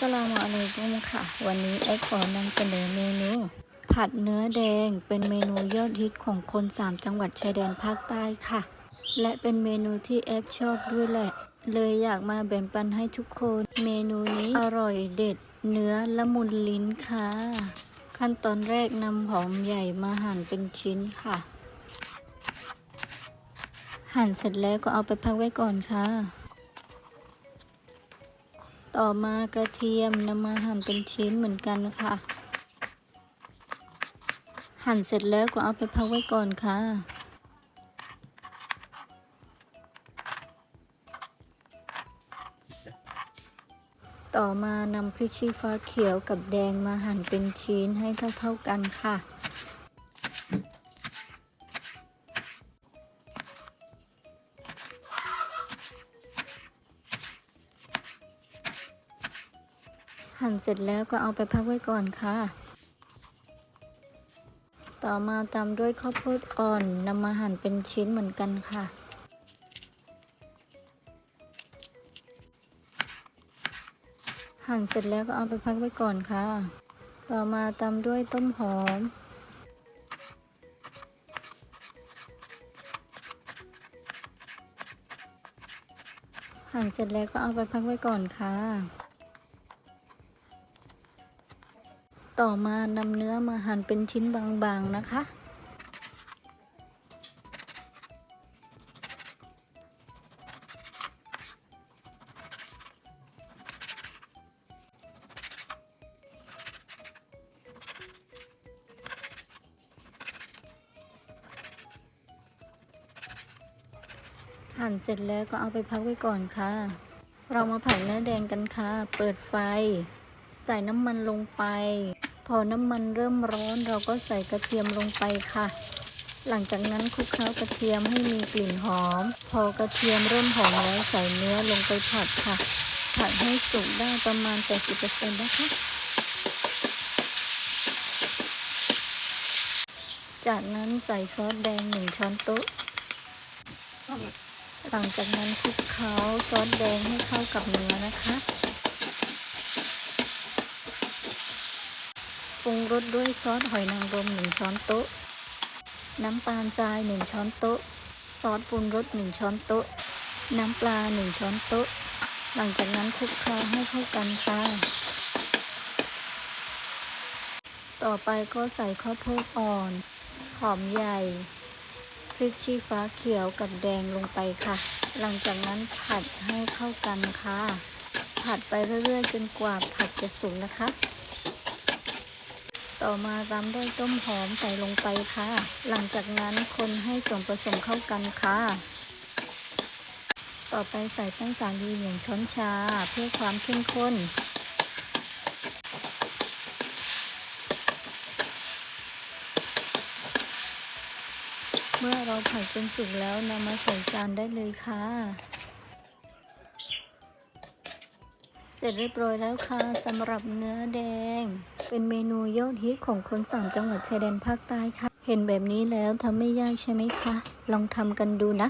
สลามอะลัยกุมค่ะ วันนี้เอ็กขอนำเสนอเมนู ผัดเนื้อแดงเป็นเมนูยอดฮิตของคน 3 จังหวัดชายแดนภาคใต้ค่ะ และเป็นเมนูที่เอ็กชอบด้วยแหละ เลยอยากมาแบ่งปันให้ทุกคน เมนูนี้อร่อยเด็ด เนื้อละมุนลิ้นค่ะ ขั้นตอนแรกนำหอมใหญ่มาหั่นเป็นชิ้นค่ะ หั่นเสร็จแล้วก็เอาไปพักไว้ก่อนค่ะ ต่อมากระเทียมนำมาหั่นเป็นชิ้นเหมือนกันค่ะ หั่นเสร็จแล้วก็เอาไปพักไว้ก่อนค่ะ ต่อมานำพริกชี้ฟ้าเขียวกับแดงมาหั่นเป็นชิ้นให้เท่าๆกันค่ะ หั่นเสร็จแล้วก็เอาไปพักไว้ก่อนค่ะ ต่อมาตามด้วยข้าวโพดอ่อนนำมาหั่นเป็นชิ้นเหมือนกันค่ะหั่นเสร็จแล้วก็เอาไปพักไว้ก่อนค่ะ ต่อมาตามด้วยต้มหอม หั่นเสร็จแล้วก็เอาไปพักไว้ก่อนค่ะ ต่อมานำเนื้อมาหั่นเป็นชิ้นบางๆนะคะหั่นเสร็จแล้วก็เอาไปพักไว้ก่อนค่ะ เรามาผัดเนื้อแดงกันค่ะ เปิดไฟ ใส่น้ำมันลงไป พอน้ำมันเริ่มร้อนเราก็ใส่กระเทียมลงไปค่ะ หลังจากนั้นคลุกเคล้ากระเทียมให้มีกลิ่นหอม พอกระเทียมเริ่มหอมแล้วใส่เนื้อลงไปผัดค่ะ ผัดให้สุกได้ประมาณ 80%นะคะจากนั้นใส่ซอสแดงหนึ่งช้อนโต๊ะ หลังจากนั้นคลุกเคล้าซอสแดงให้เข้ากับเนื้อนะคะ ปรุงรสด้วยซอสหอยนางรมหนึ่งช้อนโต๊ะ น้ำตาลทรายหนึ่งช้อนโต๊ะ ซอสปรุงรสหนึ่งช้อนโต๊ะ น้ำปลาหนึ่งช้อนโต๊ะ หลังจากนั้นคลุกเคล้าให้เข้ากันค่ะ ต่อไปก็ใส่ข้าวโพดอ่อน หอมใหญ่ พริกชี้ฟ้าเขียวกับแดงลงไปค่ะ หลังจากนั้นผัดให้เข้ากันค่ะ ผัดไปเรื่อยๆ จนกว่าผัดจะสุกนะคะ ต่อมาตามด้วยต้มหอมใส่ลงไปค่ะ หลังจากนั้นคนให้ส่วนผสมเข้ากันค่ะ ต่อไปใส่แป้งสาลีหนึ่งช้อนชาเพื่อความเข้มข้น เมื่อเราผัดจนสุกแล้วนำมาใส่จานได้เลยค่ะเสร็จเรียบร้อยแล้วค่ะสำหรับเนื้อแดง เป็นเมนูยอดฮิตของคนสามจังหวัดชายแดนภาคใต้ค่ะ เห็นแบบนี้แล้วทำไม่ยากใช่ไหมคะ ลองทำกันดูนะ